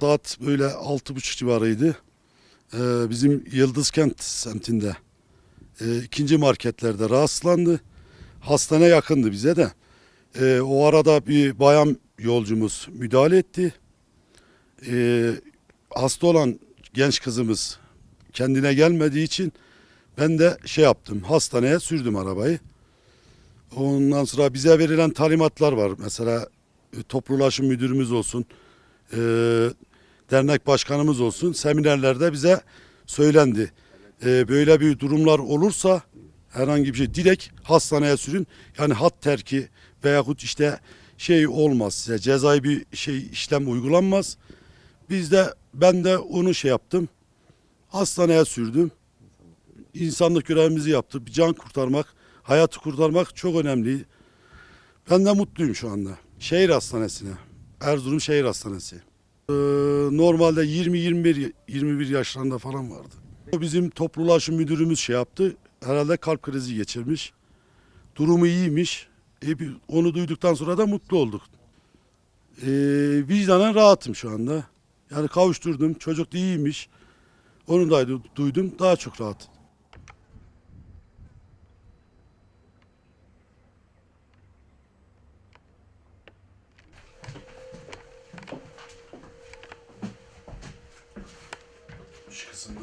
Saat böyle altı buçuk civarıydı. Ee, bizim Yıldızkent semtinde e, ikinci marketlerde rahatsızlandı. Hastane yakındı bize de. Ee, o arada bir bayan yolcumuz müdahale etti. Ee, hasta olan genç kızımız kendine gelmediği için ben de şey yaptım hastaneye sürdüm arabayı. Ondan sonra bize verilen talimatlar var. Mesela e, toplu ulaşım müdürümüz olsun, e, dernek başkanımız olsun seminerlerde bize söylendi. E, böyle bir durumlar olursa herhangi bir şey direkt hastaneye sürün. Yani hat terki veyahut işte şey olmaz size cezai bir şey işlem uygulanmaz. Biz de ben de onu şey yaptım. Hastaneye sürdüm. İnsanlık görevimizi yaptık. Bir can kurtarmak, hayatı kurtarmak çok önemli. Ben de mutluyum şu anda. Şehir hastanesine. Erzurum Şehir Hastanesi. Ee, normalde 20-21 21 yaşlarında falan vardı. Bizim toplu müdürümüz şey yaptı. Herhalde kalp krizi geçirmiş. Durumu iyiymiş. Bir- onu duyduktan sonra da mutlu olduk. Ee, vicdanen rahatım şu anda. Yani kavuşturdum. Çocuk da iyiymiş. Onu da duydum. Daha çok rahat. Şu kısımda.